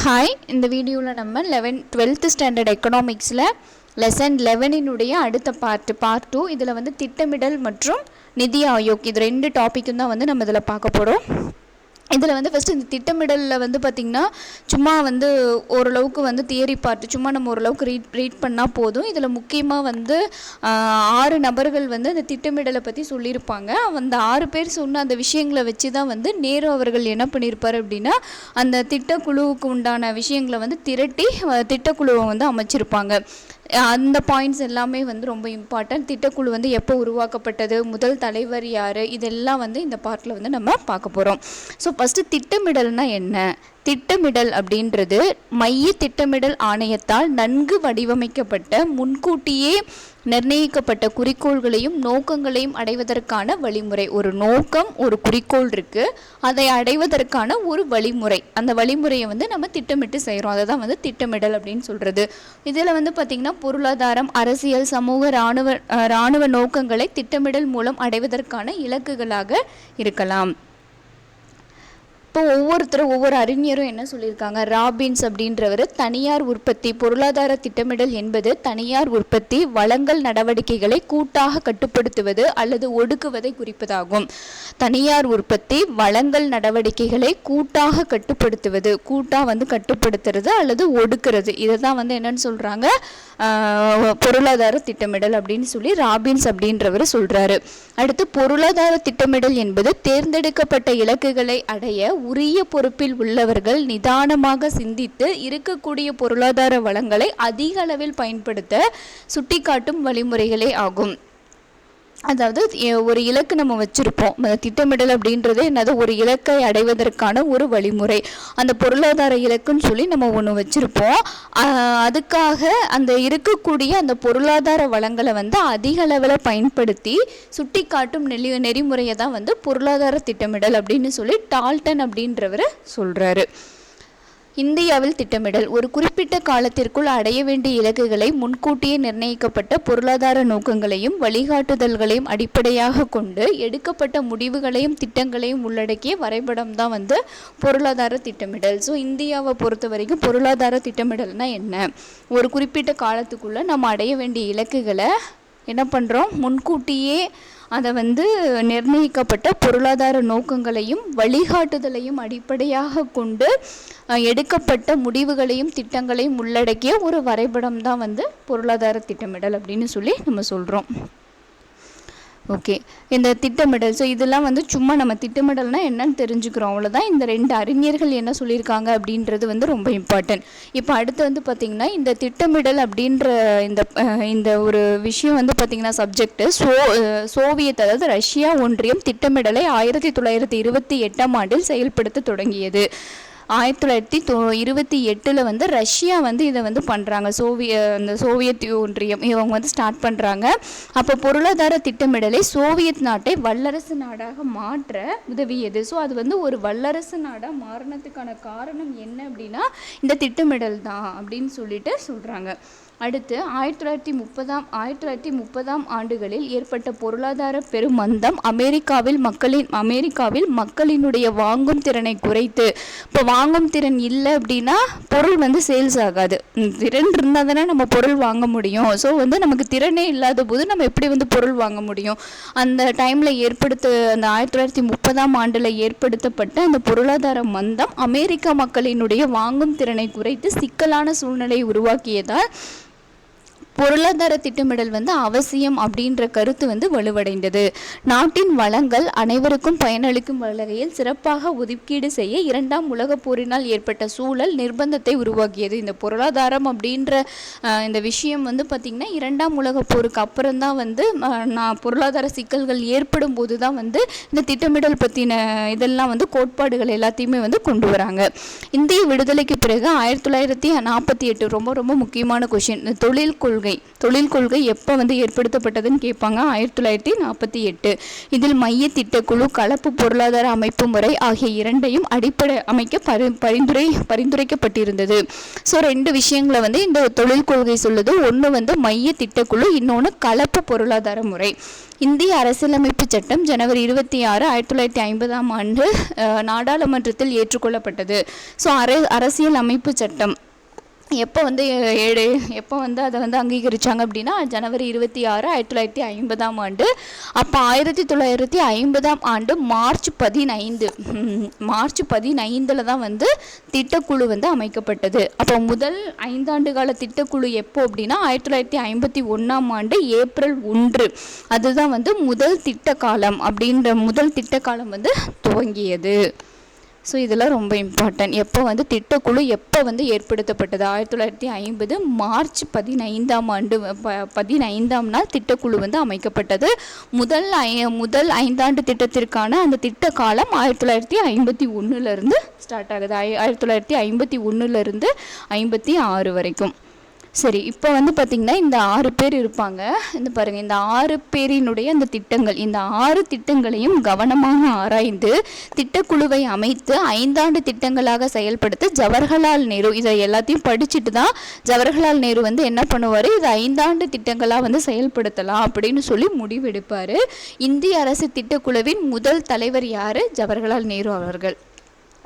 Hi இந்த வீடியோவில் நம்ம லெவன் டுவெல்த்து ஸ்டாண்டர்ட் எக்கனாமிக்ஸில் லெசன் லெவனினுடைய அடுத்த பார்ட் பார்ட் டூ இதில் வந்து திட்டமிடல் மற்றும் நிதி ஆயோக் இது ரெண்டு டாப்பிக்கும் தான் வந்து நம்ம இதில் பார்க்க போகிறோம் இதில் வந்து ஃபஸ்ட்டு இந்த திட்டமிடலில் வந்து பார்த்திங்கன்னா சும்மா வந்து ஓரளவுக்கு வந்து தியரி பார்ட்டு சும்மா நம்ம ஓரளவுக்கு ரீட் ரீட் பண்ணால் போதும். இதில் முக்கியமாக வந்து ஆறு நபர்கள் வந்து அந்த திட்டமிடலை பற்றி சொல்லியிருப்பாங்க. அந்த ஆறு பேர் சொன்ன அந்த விஷயங்களை வச்சு தான் வந்து நேரு அவர்கள் என்ன பண்ணியிருப்பார் அப்படின்னா அந்த திட்டக்குழுவுக்கு உண்டான விஷயங்களை வந்து திரட்டி திட்டக்குழுவை வந்து அமைச்சிருப்பாங்க. அந்த பாயிண்ட்ஸ் எல்லாமே வந்து ரொம்ப இம்பார்ட்டன்ட் திட்டக்குழு வந்து எப்போ உருவாக்கப்பட்டது முதல் தலைவர் யார் இதெல்லாம் வந்து இந்த பார்ட்டில் வந்து நம்ம பார்க்க போகிறோம் ஸோ ஃபஸ்ட்டு திட்டமிடல்னா என்ன? திட்டமிடல் அப்படின்றது மைய திட்டமிடல் ஆணையத்தால் நன்கு வடிவமைக்கப்பட்ட முன்கூட்டியே நிர்ணயிக்கப்பட்ட குறிக்கோள்களையும் நோக்கங்களையும் அடைவதற்கான வழிமுறை. ஒரு நோக்கம் ஒரு குறிக்கோள் இருக்கு. அதை அடைவதற்கான ஒரு வழிமுறை. அந்த வழிமுறையை வந்து நம்ம திட்டமிட்டு செய்கிறோம் அதை தான் வந்து திட்டமிடல் அப்படின்னு சொல்கிறது இதில் வந்து பார்த்திங்கன்னா பொருளாதாரம் அரசியல் சமூக இராணுவ இராணுவ நோக்கங்களை திட்டமிடல் மூலம் அடைவதற்கான இலக்குகளாக இருக்கலாம். இப்போ ஒவ்வொருத்தரும் ஒவ்வொரு அறிஞரும் என்ன சொல்லியிருக்காங்க? ராபின்ஸ் அப்படின்றவர் தனியார் உற்பத்தி பொருளாதார திட்டமிடல் என்பது தனியார் உற்பத்தி வளங்கள் நடவடிக்கைகளை கூட்டாக கட்டுப்படுத்துவது அல்லது ஒடுக்குவதை குறிப்பதாகும். தனியார் உற்பத்தி வளங்கள் நடவடிக்கைகளை கூட்டாக கட்டுப்படுத்துவது கூட்டாக வந்து கட்டுப்படுத்துறது அல்லது ஒடுக்கிறது. இதை தான் வந்து என்னன்னு சொல்கிறாங்க பொருளாதார திட்டமிடல் அப்படின்னு சொல்லி ராபின்ஸ் அப்படின்றவர் சொல்கிறாரு அடுத்து பொருளாதார திட்டமிடல் என்பது தேர்ந்தெடுக்கப்பட்ட இலக்குகளை அடைய உரிய பொறுப்பில் உள்ளவர்கள் நிதானமாக சிந்தித்து இருக்கக்கூடிய பொருளாதார வளங்களை அதிக அளவில் பயன்படுத்த சுட்டிக்காட்டும் வழிமுறைகளே ஆகும். அதாவது ஒரு இலக்கு நம்ம வச்சுருப்போம். திட்டமிடல் அப்படின்றது என்னது? ஒரு இலக்கை அடைவதற்கான ஒரு வழிமுறை. அந்த பொருளாதார இலக்குன்னு சொல்லி நம்ம ஒன்று வச்சுருப்போம். அதுக்காக அந்த இருக்கக்கூடிய அந்த பொருளாதார வளங்களை வந்து அதிக அளவில் பயன்படுத்தி சுட்டி காட்டும் நெறி நெறிமுறையை தான் வந்து பொருளாதார திட்டமிடல் அப்படின்னு சொல்லி டால்டன் அப்படின்றவர் சொல்கிறாரு இந்தியாவில் திட்டமிடல். ஒரு குறிப்பிட்ட காலத்திற்குள் அடைய வேண்டிய இலக்குகளை முன்கூட்டியே நிர்ணயிக்கப்பட்ட பொருளாதார நோக்கங்களையும் வழிகாட்டுதல்களையும் அடிப்படையாக கொண்டு எடுக்கப்பட்ட முடிவுகளையும் திட்டங்களையும் உள்ளடக்கிய வரைபடம் தான் வந்து பொருளாதார திட்டமிடல். ஸோ இந்தியாவை பொறுத்த வரைக்கும் பொருளாதார திட்டமிடல்னா என்ன? ஒரு குறிப்பிட்ட காலத்துக்குள்ளே நம்ம அடைய வேண்டிய இலக்குகளை என்ன பண்ணுறோம் முன்கூட்டியே அதை வந்து நிர்ணயிக்கப்பட்ட பொருளாதார நோக்கங்களையும் வழிகாட்டுதலையும் அடிப்படையாக கொண்டு எடுக்கப்பட்ட முடிவுகளையும் திட்டங்களையும் உள்ளடக்கிய ஒரு வரைபடம் தான் வந்து பொருளாதார திட்டமிடல் அப்படின்னு சொல்லி நம்ம சொல்கிறோம் ஓகே இந்த திட்டமிடல். ஸோ இதெல்லாம் வந்து சும்மா நம்ம திட்டமிடல்னால் என்னன்னு தெரிஞ்சுக்கிறோம். அவ்வளோதான் இந்த ரெண்டு அறிஞர்கள் என்ன சொல்லியிருக்காங்க அப்படின்றது வந்து ரொம்ப இம்பார்ட்டன்ட் இப்போ அடுத்து வந்து பார்த்திங்கன்னா இந்த திட்டமிடல் அப்படின்ற இந்த இந்த ஒரு விஷயம் வந்து பார்த்திங்கன்னா சப்ஜெக்ட் சோ சோவியத் அதாவது ரஷ்யா ஒன்றியம் திட்டமிடலை ஆயிரத்தி தொள்ளாயிரத்தி இருபத்தி எட்டாம் ஆண்டில் செயல்படுத்த தொடங்கியது. ஆயிரத்தி தொள்ளாயிரத்தி தொ இருபத்தி எட்டில் வந்து ரஷ்யா வந்து இதை வந்து பண்ணுறாங்க சோவிய அந்த சோவியத் ஒன்றியம் இவங்க வந்து ஸ்டார்ட் பண்ணுறாங்க அப்போ பொருளாதார திட்டமிடலை சோவியத் நாட்டை வல்லரசு நாடாக மாற்ற உதவியது ஸோ அது வந்து ஒரு வல்லரசு நாடாக மாறினதுக்கான காரணம் என்ன அப்படின்னா இந்த திட்டமிடல் தான் அப்படின்னு சொல்லிட்டு சொல்கிறாங்க அடுத்து ஆயிரத்தி தொள்ளாயிரத்தி முப்பதாம் ஆயிரத்தி தொள்ளாயிரத்தி முப்பதாம் ஆண்டுகளில் ஏற்பட்ட பொருளாதார பெருமந்தம் அமெரிக்காவில் மக்களின் அமெரிக்காவில் மக்களினுடைய வாங்கும் திறனை குறைத்து இப்போ வாங்கும் திறன் இல்லை அப்படின்னா பொருள் வந்து சேல்ஸ் ஆகாது. திறன் இருந்தால் தானே நம்ம பொருள் வாங்க முடியும். ஸோ வந்து நமக்கு திறனே இல்லாத போது நம்ம எப்படி வந்து பொருள் வாங்க முடியும்? அந்த டைமில் ஏற்படுத்த அந்த ஆயிரத்தி தொள்ளாயிரத்தி முப்பதாம் ஆண்டில் ஏற்படுத்தப்பட்ட அந்த பொருளாதார மந்தம் அமெரிக்க மக்களினுடைய வாங்கும் திறனை குறைத்து சிக்கலான சூழ்நிலையை உருவாக்கியதால் பொருளாதார திட்டமிடல் வந்து அவசியம் அப்படின்ற கருத்து வந்து வலுவடைந்தது. நாட்டின் வளங்கள் அனைவருக்கும் பயனளிக்கும் வகையில் சிறப்பாக ஒதுக்கீடு செய்ய இரண்டாம் உலகப் போரினால் ஏற்பட்ட சூழல் நிர்பந்தத்தை உருவாக்கியது. இந்த பொருளாதாரம் அப்படின்ற இந்த விஷயம் வந்து பார்த்திங்கன்னா இரண்டாம் உலகப் போருக்கு அப்புறம் தான் வந்து நான் பொருளாதார சிக்கல்கள் ஏற்படும் போது தான் வந்து இந்த திட்டமிடல் பற்றின இதெல்லாம் வந்து கோட்பாடுகள் எல்லாத்தையுமே வந்து கொண்டு வராங்க. இந்திய விடுதலைக்கு பிறகு ஆயிரத்தி தொள்ளாயிரத்தி நாற்பத்தி எட்டு ரொம்ப ரொம்ப முக்கியமான கொஷின் தொழில் கொள் கொள்கை. தொழில் கொள்கை எப்போ வந்து ஏற்படுத்தப்பட்டதுன்னு கேட்பாங்க. ஆயிரத்தி தொள்ளாயிரத்தி நாற்பத்தி எட்டு. இதில் மைய திட்டக்குழு கலப்பு பொருளாதார அமைப்பு முறை ஆகிய இரண்டையும் அடிப்படை அமைக்க பரி பரிந்துரை பரிந்துரைக்கப்பட்டிருந்தது. ஸோ ரெண்டு விஷயங்களை வந்து இந்த தொழில் கொள்கை சொல்லுது. ஒன்று வந்து மைய திட்டக்குழு இன்னொன்று கலப்பு பொருளாதார முறை. இந்திய அரசியலமைப்பு சட்டம் ஜனவரி இருபத்தி ஆறு ஆயிரத்தி தொள்ளாயிரத்தி ஐம்பதாம் ஆண்டு நாடாளுமன்றத்தில் ஏற்றுக்கொள்ளப்பட்டது. ஸோ அர அரசியல் அமைப்பு சட்டம். எப்போ வந்து ஏழு எப்போ வந்து அதை வந்து அங்கீகரித்தாங்க அப்படின்னா ஜனவரி இருபத்தி ஆறு ஆயிரத்தி தொள்ளாயிரத்தி ஐம்பதாம் ஆண்டு. அப்போ ஆயிரத்தி தொள்ளாயிரத்தி ஐம்பதாம் ஆண்டு மார்ச் பதினைந்து. மார்ச் பதினைந்தில் தான் வந்து திட்டக்குழு வந்து அமைக்கப்பட்டது. அப்போ முதல் ஐந்தாண்டு கால திட்டக்குழு எப்போ அப்படின்னா ஆயிரத்தி தொள்ளாயிரத்தி ஐம்பத்தி ஒன்றாம் ஆண்டு ஏப்ரல் ஒன்று. அதுதான் வந்து முதல் திட்ட காலம் அப்படின்ற முதல் திட்ட காலம் வந்து துவங்கியது. ஸோ இதெல்லாம் ரொம்ப இம்பார்ட்டன்ட் எப்போ வந்து திட்டக்குழு எப்போ வந்து ஏற்படுத்தப்பட்டது? ஆயிரத்தி தொள்ளாயிரத்தி ஐம்பது மார்ச் பதினைந்தாம் ஆண்டு ப பதினைந்தாம் நாள் திட்டக்குழு வந்து அமைக்கப்பட்டது. முதல் ஐ முதல் ஐந்தாண்டு திட்டத்திற்கான அந்த திட்ட காலம் ஆயிரத்தி தொள்ளாயிரத்தி ஐம்பத்தி ஒன்றுலேருந்து ஸ்டார்ட் ஆகுது. ஐ ஆயிரத்தி தொள்ளாயிரத்தி ஐம்பத்தி ஒன்றுலேருந்து ஐம்பத்தி ஆறு வரைக்கும். சரி இப்போ வந்து பார்த்திங்கன்னா இந்த ஆறு பேர் இருப்பாங்க. இந்த பாருங்கள் இந்த ஆறு பேரினுடைய அந்த திட்டங்கள் இந்த ஆறு திட்டங்களையும் கவனமாக ஆராய்ந்து திட்டக்குழுவை அமைத்து ஐந்தாண்டு திட்டங்களாக செயல்படுத்த ஜவஹர்லால் நேரு இதை எல்லாத்தையும் படிச்சுட்டு தான் ஜவஹர்லால் நேரு வந்து என்ன பண்ணுவார்? இது ஐந்தாண்டு திட்டங்களாக வந்து செயல்படுத்தலாம் அப்படின்னு சொல்லி முடிவெடுப்பார். இந்திய அரசு திட்டக்குழுவின் முதல் தலைவர் யார்? ஜவஹர்லால் நேரு அவர்கள்.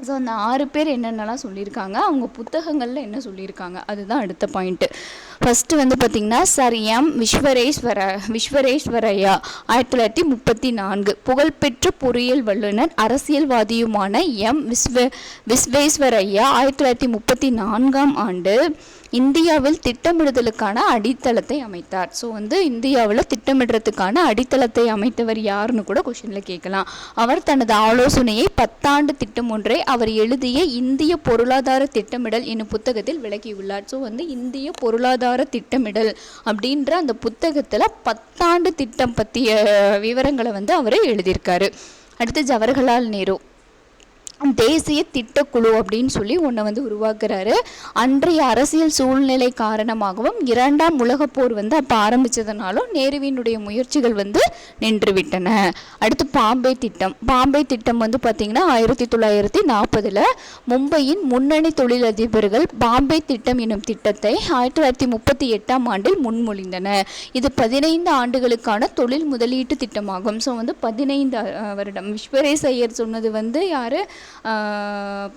ஸோ அந்த ஆறு பேர் என்னென்னலாம் சொல்லியிருக்காங்க அவங்க புத்தகங்களில் என்ன சொல்லியிருக்காங்க அதுதான் அடுத்த பாயிண்ட்டு ஃபஸ்ட்டு வந்து பார்த்திங்கன்னா சர் எம் விஸ்வரேஸ்வர விஸ்வரேஸ்வரையா ஆயிரத்தி தொள்ளாயிரத்தி முப்பத்தி நான்கு. புகழ்பெற்ற பொறியியல் வல்லுநர் அரசியல்வாதியுமான எம் விஸ்வ விஸ்வேஸ்வரையா ஆயிரத்தி தொள்ளாயிரத்தி முப்பத்தி நான்காம் ஆண்டு இந்தியாவில் திட்டமிடுதலுக்கான அடித்தளத்தை அமைத்தார். ஸோ வந்து இந்தியாவில் திட்டமிடுறதுக்கான அடித்தளத்தை அமைத்தவர் யாருன்னு கூட கொஷினில் கேட்கலாம். அவர் தனது ஆலோசனையை பத்தாண்டு திட்டம் ஒன்றை அவர் எழுதிய இந்திய பொருளாதார திட்டமிடல் என்னும் புத்தகத்தில் விளக்கியுள்ளார். ஸோ வந்து இந்திய பொருளாதார திட்டமிடல் அப்படின்ற அந்த புத்தகத்தில் பத்தாண்டு திட்டம் பற்றிய விவரங்களை வந்து அவர் எழுதியிருக்காரு. அடுத்து ஜவஹர்லால் நேரு. தேசிய திட்டக்குழு அப்படின்னு சொல்லி ஒன்றை வந்து உருவாக்குறாரு. அன்றைய அரசியல் சூழ்நிலை காரணமாகவும் இரண்டாம் உலகப் போர் வந்து அப்போ ஆரம்பித்ததுனாலும் நேருவினுடைய முயற்சிகள் வந்து நின்றுவிட்டன. அடுத்து பாம்பே திட்டம். பாம்பே திட்டம் வந்து பார்த்திங்கன்னா ஆயிரத்தி தொள்ளாயிரத்தி நாற்பதில் மும்பையின் முன்னணி தொழிலதிபர்கள் பாம்பே திட்டம் எனும் திட்டத்தை ஆயிரத்தி தொள்ளாயிரத்தி முப்பத்தி எட்டாம் ஆண்டில் முன்மொழிந்தன. இது பதினைந்து ஆண்டுகளுக்கான தொழில் முதலீட்டு திட்டமாகும். ஸோ வந்து பதினைந்து வருடம். விஸ்வரேஸ் ஐயர் சொன்னது வந்து யார்? 呃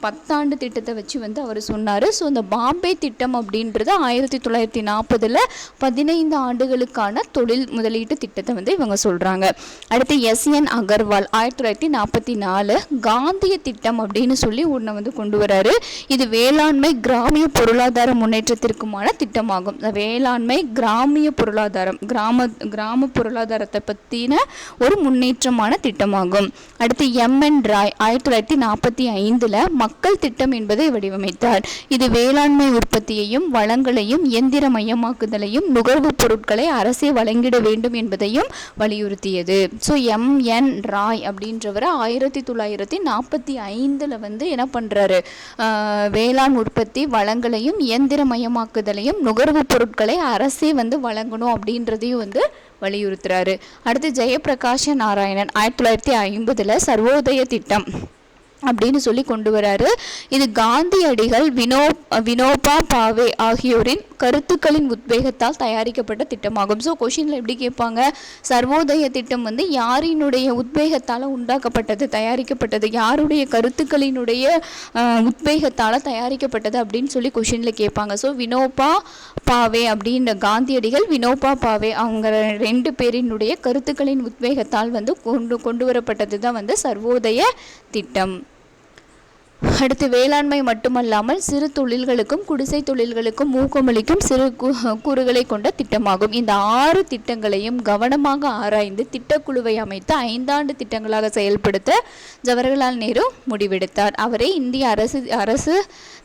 பத்தாண்டு திட்டத்தை வச்சு வந்து அவர் சொன்னார். ஸோ இந்த பாம்பே திட்டம் அப்படின்றது ஆயிரத்தி தொள்ளாயிரத்தி நாற்பதில் பதினைந்து ஆண்டுகளுக்கான தொழில் முதலீட்டு திட்டத்தை வந்து இவங்க சொல்கிறாங்க அடுத்து எஸ்என் அகர்வால் ஆயிரத்தி தொள்ளாயிரத்தி நாற்பத்தி நாலு காந்திய திட்டம் அப்படின்னு சொல்லி ஒன்றை வந்து கொண்டு வராரு. இது வேளாண்மை கிராமிய பொருளாதார முன்னேற்றத்திற்குமான திட்டமாகும். வேளாண்மை கிராமிய பொருளாதாரம் கிராம கிராம பொருளாதாரத்தை பற்றின ஒரு முன்னேற்றமான திட்டமாகும். அடுத்து எம். என். ராய் ஆயிரத்தி தொள்ளாயிரத்தி நாற்பத்தி ஐந்து ஐந்தில் மக்கள் திட்டம் என்பதை வடிவமைத்தார். இது வேளாண்மை உற்பத்தியையும் வளங்களையும் இயந்திரமயமாக்குதலையும் நுகர்வுப் பொருட்களை அரசே வழங்கிட வேண்டும் என்பதையும் வலியுறுத்தியது. ஸோ எம் என் ராய் அப்படின்றவர் ஆயிரத்தி தொள்ளாயிரத்தி நாற்பத்தி ஐந்தில் வந்து என்ன பண்ணுறாரு வேளாண் உற்பத்தி வளங்களையும் இயந்திரமயமாக்குதலையும் நுகர்வுப் பொருட்களை அரசே வந்து வழங்கணும் அப்படின்றதையும் வந்து வலியுறுத்துறாரு. அடுத்து ஜெயபிரகாஷ நாராயணன் ஆயிரத்தி தொள்ளாயிரத்தி ஐம்பதில் சர்வோதய திட்டம். அப்படின்னு சொல்லி கொண்டு வராரு. இது காந்தியடிகள் வினோ வினோபா பாவே ஆகியோரின் கருத்துக்களின் உத்வேகத்தால் தயாரிக்கப்பட்ட திட்டமாகும். ஸோ கொஷினில் எப்படி கேட்பாங்க? சர்வோதய திட்டம் வந்து யாரினுடைய உத்வேகத்தால் உண்டாக்கப்பட்டது தயாரிக்கப்பட்டது? யாருடைய கருத்துக்களினுடைய உத்வேகத்தால் தயாரிக்கப்பட்டது அப்படின்னு சொல்லி கொஷினில் கேட்பாங்க. ஸோ வினோபா பாவே அப்படின்ற காந்தியடிகள் வினோபா பாவே அவங்க ரெண்டு பேரினுடைய கருத்துக்களின் உத்வேகத்தால் வந்து கொண்டு கொண்டு வரப்பட்டது தான் வந்து சர்வோதய திட்டம். அடுத்து வேளாண்மை மட்டுமல்லாமல் சிறு தொழில்களுக்கும் குடிசை தொழில்களுக்கும் ஊக்கமளிக்கும் சிறு கூறுகளை கொண்ட திட்டமாகும். இந்த ஆறு திட்டங்களையும் கவனமாக ஆராய்ந்து திட்டக்குழுவை அமைத்து ஐந்தாண்டு திட்டங்களாக செயல்படுத்த ஜவஹர்லால் நேரு முடிவெடுத்தார். அவரே இந்திய அரசு அரசு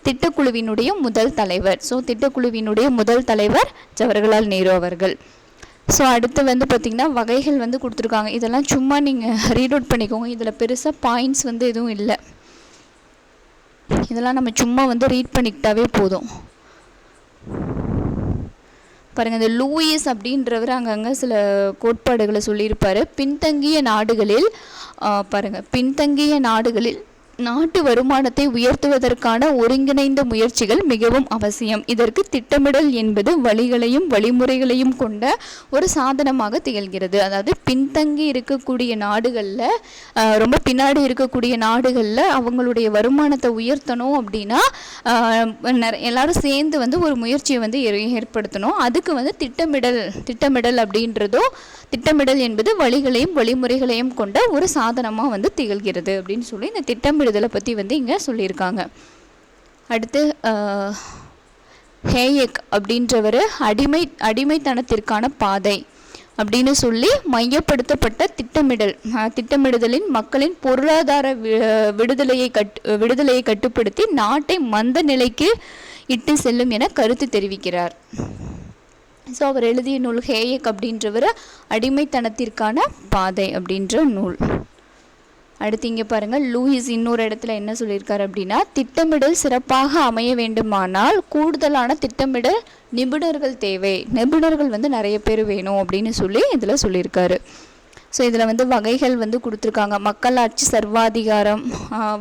திட்டக்குழுவினுடைய முதல் தலைவர். ஸோ திட்டக்குழுவினுடைய முதல் தலைவர் ஜவஹர்லால் நேரு அவர்கள். ஸோ அடுத்து வந்து பார்த்திங்கன்னா வகைகள் வந்து கொடுத்துருக்காங்க. இதெல்லாம் சும்மா நீங்கள் ரீட் அவுட் பண்ணிக்கோங்க. இதில் பெருசாக பாயிண்ட்ஸ் வந்து எதுவும் இல்லை. இதெல்லாம் நம்ம சும்மா வந்து ரீட் பண்ணிக்கிட்டாவே போதும். பாருங்கள் இந்த லூயிஸ் அப்படின்றவர் அங்கங்கே சில கோட்பாடுகளை சொல்லியிருப்பார். பின்தங்கிய நாடுகளில் பாருங்கள் பின்தங்கிய நாடுகளில் நாட்டு வருமானத்தை உயர்த்துவதற்கான ஒருங்கிணைந்த முயற்சிகள் மிகவும் அவசியம். இதற்கு திட்டமிடல் என்பது வழிகளையும் வழிமுறைகளையும் கொண்ட ஒரு சாதனமாக திகழ்கிறது. அதாவது பின்தங்கி இருக்கக்கூடிய நாடுகளில் ரொம்ப பின்னாடி இருக்கக்கூடிய நாடுகளில் அவங்களுடைய வருமானத்தை உயர்த்தணும் அப்படின்னா எல்லாரும் சேர்ந்து வந்து ஒரு முயற்சியை வந்து ஏற்படுத்தணும். அதுக்கு வந்து திட்டமிடல் திட்டமிடல் அப்படின்றதும் திட்டமிடல் என்பது வழிகளையும் வழிமுறைகளையும் கொண்ட ஒரு சாதனமாக வந்து திகழ்கிறது அப்படின்னு சொல்லி இந்த திட்டமிடல் விடுதலை பற்றி வந்து இங்கே சொல்லியிருக்காங்க. அடுத்து ஹேயக் அப்படின்றவர் அடிமை அடிமைத்தனத்திற்கான பாதை அப்படின்னு சொல்லி மையப்படுத்தப்பட்ட திட்டமிடல். திட்டமிடுதலின் மக்களின் பொருளாதார விடுதலையை கட்டு விடுதலையை கட்டுப்படுத்தி நாட்டை மந்த நிலைக்கு இட்டு செல்லும் என கருத்து தெரிவிக்கிறார். ஸோ அவர் எழுதிய நூல் ஹேயக் அப்படின்றவர் அடிமைத்தனத்திற்கான பாதை அப்படின்ற நூல். அடுத்து இங்கே பாருங்கள் லூயிஸ் இன்னொரு இடத்துல என்ன சொல்லியிருக்காரு அப்படின்னா திட்டமிடல் சிறப்பாக அமைய வேண்டுமானால் கூடுதலான திட்டமிடல் நிபுணர்கள் தேவை. நிபுணர்கள் வந்து நிறைய பேர் வேணும் அப்படின்னு சொல்லி இதில் சொல்லியிருக்காரு. ஸோ இதில் வந்து வகைகள் வந்து கொடுத்துருக்காங்க. மக்களாட்சி சர்வாதிகாரம்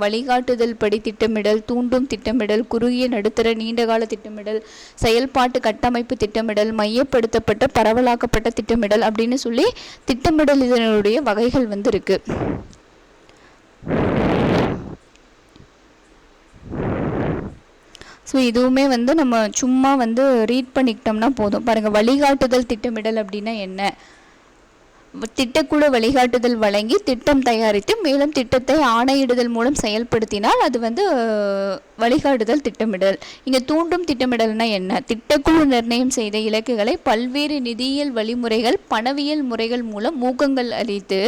வழிகாட்டுதல் படி திட்டமிடல் தூண்டும் திட்டமிடல் குறுகிய நடுத்தர நீண்டகால திட்டமிடல் செயல்பாட்டு கட்டமைப்பு திட்டமிடல் மையப்படுத்தப்பட்ட பரவலாக்கப்பட்ட திட்டமிடல் அப்படின்னு சொல்லி திட்டமிடல் இதனுடைய வகைகள் வந்து இருக்குது ஸோ இதுவுமே வந்து நம்ம சும்மா வந்து ரீட் பண்ணிக்கிட்டோம்னா போதும். பாருங்கள் வழிகாட்டுதல் திட்டமிடல் அப்படின்னா என்ன? திட்டக்குழு வழிகாட்டுதல் வழங்கி திட்டம் தயாரித்து மேலும் திட்டத்தை ஆணையிடுதல் மூலம் செயல்படுத்தினால் அது வந்து வழிகாட்டுதல் திட்டமிடல். இங்கே தூண்டும் திட்டமிடல்னா என்ன? திட்டக்குழு நிர்ணயம் செய்த இலக்குகளை பல்வேறு நிதியியல் வழிமுறைகள் பணவியல் முறைகள் மூலம் ஊக்கங்கள் அளித்து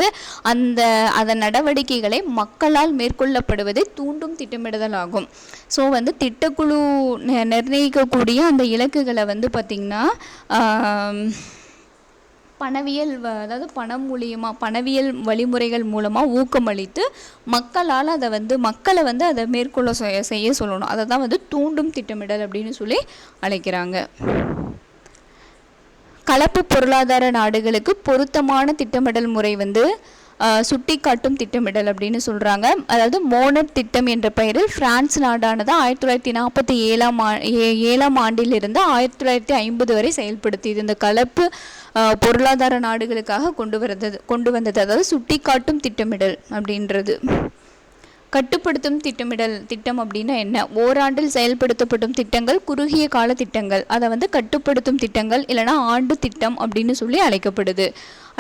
அந்த அதன் நடவடிக்கைகளை மக்களால் மேற்கொள்ளப்படுவதை தூண்டும் திட்டமிடுதல் ஆகும். ஸோ வந்து திட்டக்குழு நிர்ணயிக்கக்கூடிய அந்த இலக்குகளை வந்து பார்த்திங்கன்னா பணவியல் அதாவது பணம் மூலியமாக பணவியல் வழிமுறைகள் மூலமாக ஊக்கமளித்து மக்களால் அதை வந்து மக்களை வந்து அதை மேற்கொள்ள செய்ய சொல்லணும். அதை தான் வந்து தூண்டும் திட்டமிடல் அப்படின்னு சொல்லி அழைக்கிறாங்க. கலப்பு பொருளாதார நாடுகளுக்கு பொருத்தமான திட்டமிடல் முறை வந்து சுட்டி காட்டும் திட்டமிடல் அப்படின்னு சொல்கிறாங்க அதாவது மோனட் திட்டம் என்ற பெயரில் பிரான்ஸ் நாடானது ஆயிரத்தி தொள்ளாயிரத்தி நாற்பத்தி ஏழாம் ஆ ஏழாம் ஆண்டிலிருந்து ஆயிரத்தி தொள்ளாயிரத்தி ஐம்பது வரை செயல்படுத்தியது இந்த கலப்பு பொருளாதார நாடுகளுக்காக கொண்டு வரது கொண்டு வந்தது. அதாவது சுட்டி காட்டும் திட்டமிடல் அப்படின்றது. கட்டுப்படுத்தும் திட்டமிடல் திட்டம் அப்படின்னா என்ன? ஓராண்டில் செயல்படுத்தப்படும் திட்டங்கள் குறுகிய கால திட்டங்கள். அதை வந்து கட்டுப்படுத்தும் திட்டங்கள் இல்லைனா ஆண்டு திட்டம் அப்படின்னு சொல்லி அழைக்கப்படுது.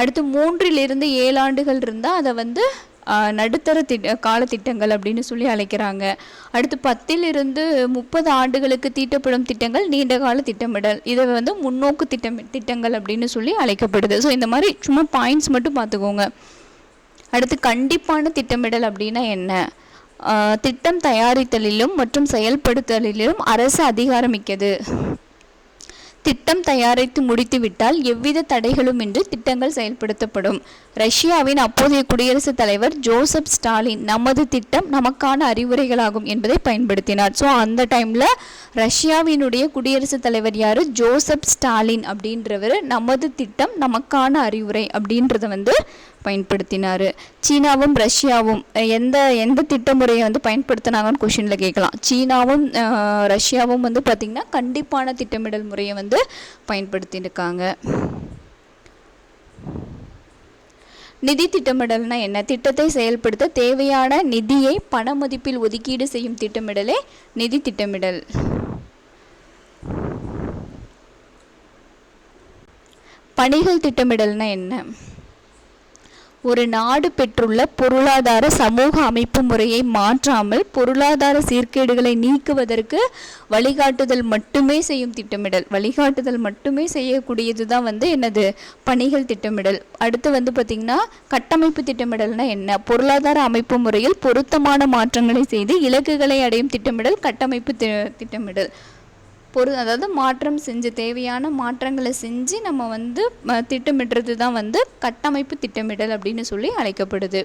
அடுத்து மூன்றிலிருந்து ஏழு ஆண்டுகள் இருந்தால் அதை வந்து நடுத்தர திட்ட காலத்திட்டங்கள் அப்படின்னு சொல்லி அழைக்கிறாங்க. அடுத்து பத்திலிருந்து முப்பது ஆண்டுகளுக்கு தீட்டப்படும் திட்டங்கள் நீண்ட கால திட்டமிடல். இதை வந்து முன்னோக்கு திட்டம் திட்டங்கள் அப்படின்னு சொல்லி அழைக்கப்படுது. ஸோ இந்த மாதிரி சும்மா பாயிண்ட்ஸ் மட்டும் பார்த்துக்கோங்க. அடுத்து கண்டிப்பான திட்டமிடல் அப்படின்னா என்ன? திட்டம் தயாரித்தலிலும் மற்றும் செயல்படுத்தலிலும் அரசு அதிகாரமிக்கது திட்டம் தயாரித்து முடித்துவிட்டால் எவ்வித தடைகளும் இன்றி திட்டங்கள் செயல்படுத்தப்படும். ரஷ்யாவின் அப்போதைய குடியரசுத் தலைவர் ஜோசப் ஸ்டாலின் நமது திட்டம் நமக்கான அறிவுரைகளாகும் என்பதை பயன்படுத்தினார். ஸோ அந்த டைமில் ரஷ்யாவினுடைய குடியரசுத் தலைவர் யார்? ஜோசப் ஸ்டாலின் அப்படின்றவர் நமது திட்டம் நமக்கான அறிவுரை அப்படின்றத வந்து பயன்படுத்தினார். சீனாவும் ரஷ்யாவும் எந்த எந்த திட்டமுறையை வந்து பயன்படுத்தினாங்கன்னு கொஷினில் கேட்கலாம். சீனாவும் ரஷ்யாவும் வந்து பார்த்திங்கன்னா கண்டிப்பான திட்டமிடல் முறையை வந்து பயன்படுத்தியிருக்காங்க. நிதி திட்டமிடல்னா என்ன? திட்டத்தை செயல்படுத்த தேவையான நிதியை பண மதிப்பில் ஒதுக்கீடு செய்யும் திட்டமிடலே நிதி திட்டமிடல். பணிகள் திட்டமிடல்னா என்ன? ஒரு நாடு பெற்றுள்ள பொருளாதார சமூக அமைப்பு முறையை மாற்றாமல் பொருளாதார சீர்கேடுகளை நீக்குவதற்கு வழிகாட்டுதல் மட்டுமே செய்யும் திட்டமிடல். வழிகாட்டுதல் மட்டுமே செய்யக்கூடியது தான் வந்து என்னது? பணிகள் திட்டமிடல். அடுத்து வந்து பார்த்திங்கன்னா கட்டமைப்பு திட்டமிடல்னா என்ன? பொருளாதார அமைப்பு முறையில் பொருத்தமான மாற்றங்களை செய்து இலக்குகளை அடையும் திட்டமிடல் கட்டமைப்பு திட்டமிடல். பொரு அதாவது மாற்றம் செஞ்சு தேவையான மாற்றங்களை செஞ்சு நம்ம வந்து திட்டமிடுறது தான் வந்து கட்டமைப்பு திட்டமிடல் அப்படின்னு சொல்லி அழைக்கப்படுது.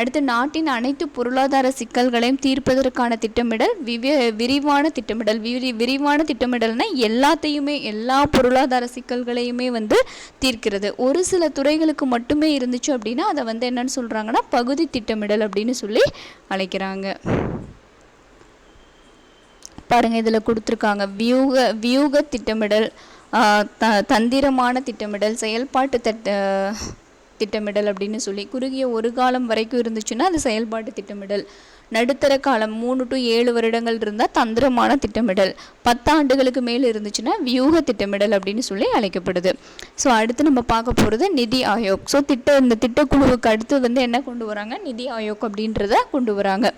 அடுத்து நாட்டின் அனைத்து பொருளாதார சிக்கல்களையும் தீர்ப்பதற்கான திட்டமிடல் விவே விரிவான திட்டமிடல் விரி விரிவான திட்டமிடல்னால் எல்லாத்தையுமே எல்லா பொருளாதார சிக்கல்களையுமே வந்து தீர்க்கிறது. ஒரு சில துறைகளுக்கு மட்டுமே இருந்துச்சு அப்படின்னா அதை வந்து என்னன்னு சொல்கிறாங்கன்னா பகுதி திட்டமிடல் அப்படின்னு சொல்லி அழைக்கிறாங்க. பாருங்கள் இதில் கொடுத்துருக்காங்க. வியூக வியூக திட்டமிடல் த தந்திரமான திட்டமிடல் செயல்பாட்டு தட்ட திட்டமிடல் அப்படின்னு சொல்லி குறுகிய ஒரு காலம் வரைக்கும் இருந்துச்சுன்னா அது செயல்பாட்டு திட்டமிடல். நடுத்தர காலம் மூணு டு ஏழு வருடங்கள் இருந்தால் தந்திரமான திட்டமிடல். பத்தாண்டுகளுக்கு மேல் இருந்துச்சுன்னா வியூக திட்டமிடல் அப்படின்னு சொல்லி அழைக்கப்படுது. ஸோ அடுத்து நம்ம பார்க்க போகிறது நிதி ஆயோக். ஸோ திட்ட இந்த திட்டக்குழுவுக்கு அடுத்து வந்து என்ன கொண்டு வராங்க? நிதி ஆயோக் அப்படின்றத கொண்டு வராங்க.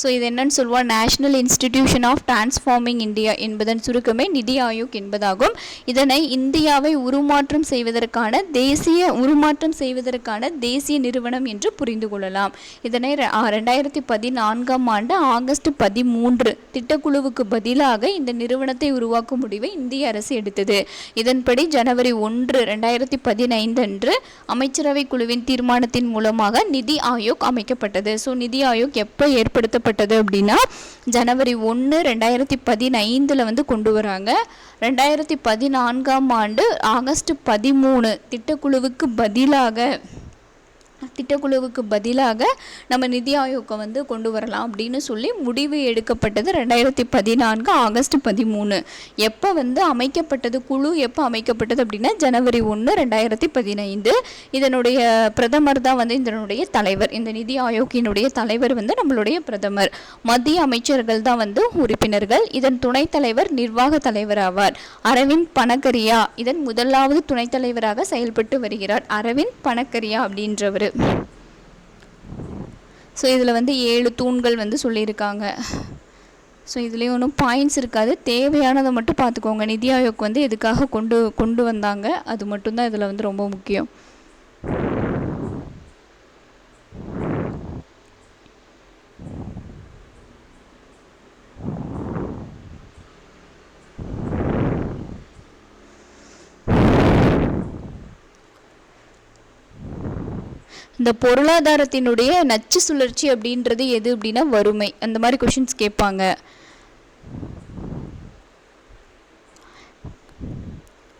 ஸோ இது என்னன்னு சொல்லுவாள் National Institution of Transforming India என்பதன் சுருக்கமே நிதி ஆயோக் என்பதாகும். இதனை இந்தியாவை உருமாற்றம் செய்வதற்கான தேசிய உருமாற்றம் செய்வதற்கான தேசிய நிறுவனம் என்று புரிந்து கொள்ளலாம். இதனை ரெண்டாயிரத்தி பதினான்காம் ஆண்டு ஆகஸ்ட் பதிமூன்று திட்டக்குழுவுக்கு பதிலாக இந்த நிறுவனத்தை உருவாக்கும் முடிவை இந்திய அரசு எடுத்தது. இதன்படி ஜனவரி ஒன்று ரெண்டாயிரத்தி பதினைந்து அன்று அமைச்சரவை குழுவின் தீர்மானத்தின் மூலமாக நிதி ஆயோக் அமைக்கப்பட்டது. ஸோ நிதி ஆயோக் எப்போ ஏற்படுத்த ஏற்படுத்தப்பட்டது அப்படின்னா ஜனவரி ஒன்று ரெண்டாயிரத்தி பதினைந்தில் வந்து கொண்டு வராங்க. ரெண்டாயிரத்தி பதினான்காம் ஆண்டு ஆகஸ்ட் பதிமூணு திட்டக்குழுவுக்கு பதிலாக திட்டக்குழுவுக்கு பதிலாக நம்ம நிதி ஆயோக்கை வந்து கொண்டு வரலாம் அப்படின்னு சொல்லி முடிவு எடுக்கப்பட்டது ரெண்டாயிரத்தி பதினான்கு ஆகஸ்ட் பதிமூணு. எப்போ வந்து அமைக்கப்பட்டது குழு எப்போ அமைக்கப்பட்டது அப்படின்னா ஜனவரி ஒன்று ரெண்டாயிரத்தி பதினைந்து. இதனுடைய பிரதமர் தான் வந்து இதனுடைய தலைவர். இந்த நிதி ஆயோக்கினுடைய தலைவர் வந்து நம்மளுடைய பிரதமர். மத்திய அமைச்சர்கள் தான் வந்து உறுப்பினர்கள். இதன் துணைத் தலைவர் நிர்வாக தலைவர் ஆவார். அரவிந்த் பணக்கரியா இதன் முதலாவது துணைத் தலைவராக செயல்பட்டு வருகிறார். அரவிந்த் பணக்கரியா அப்படின்றவர். ஸோ இதில் வந்து ஏழு தூண்கள் வந்து சொல்லியிருக்காங்க. ஸோ இதுலேயும் ஒன்றும் பாயிண்ட்ஸ் இருக்காது. தேவையானதை மட்டும் பார்த்துக்கோங்க. நிதி ஆயோக் வந்து எதுக்காக கொண்டு கொண்டு வந்தாங்க? அது மட்டும்தான் இதில் வந்து ரொம்ப முக்கியம். இந்த பொருளாதாரத்தினுடைய நச்சு சுழற்சி அப்படின்றது எது அப்படின்னா வறுமை. அந்த மாதிரி கொஷின்ஸ் கேட்பாங்க.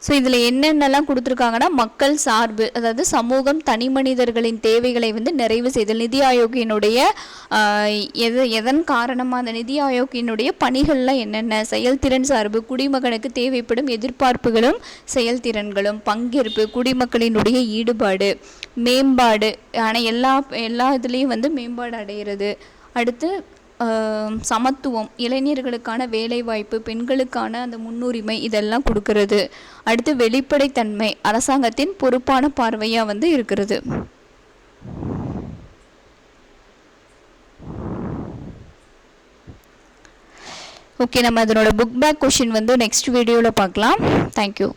ஸோ இதில் என்னென்னலாம் கொடுத்துருக்காங்கன்னா மக்கள் சார்பு அதாவது சமூகம் தனி மனிதர்களின் தேவைகளை வந்து நிறைவு செய்தல் நிதி ஆயோக்கினுடைய எது எதன் காரணமாக அந்த நிதி ஆயோக்கினுடைய பணிகள்லாம் என்னென்ன செயல்திறன் சார்பு குடிமகனுக்கு தேவைப்படும் எதிர்பார்ப்புகளும் செயல்திறன்களும் பங்கேற்பு குடிமக்களினுடைய ஈடுபாடு மேம்பாடு ஆனால் எல்லா எல்லா இதுலேயும் வந்து மேம்பாடு அடைகிறது அடுத்து சமத்துவம் இளைஞர்களுக்கான வேலைவாய்ப்பு பெண்களுக்கான அந்த முன்னுரிமை இதெல்லாம் கொடுக்கறது. அடுத்து வெளிப்படைத்தன்மை அரசாங்கத்தின் பொறுப்பான பார்வையாக வந்து இருக்கிறது. ஓகே நம்ம அதனோட புக் பேக் கொஷின் வந்து நெக்ஸ்ட் வீடியோவில் பார்க்கலாம். Thank you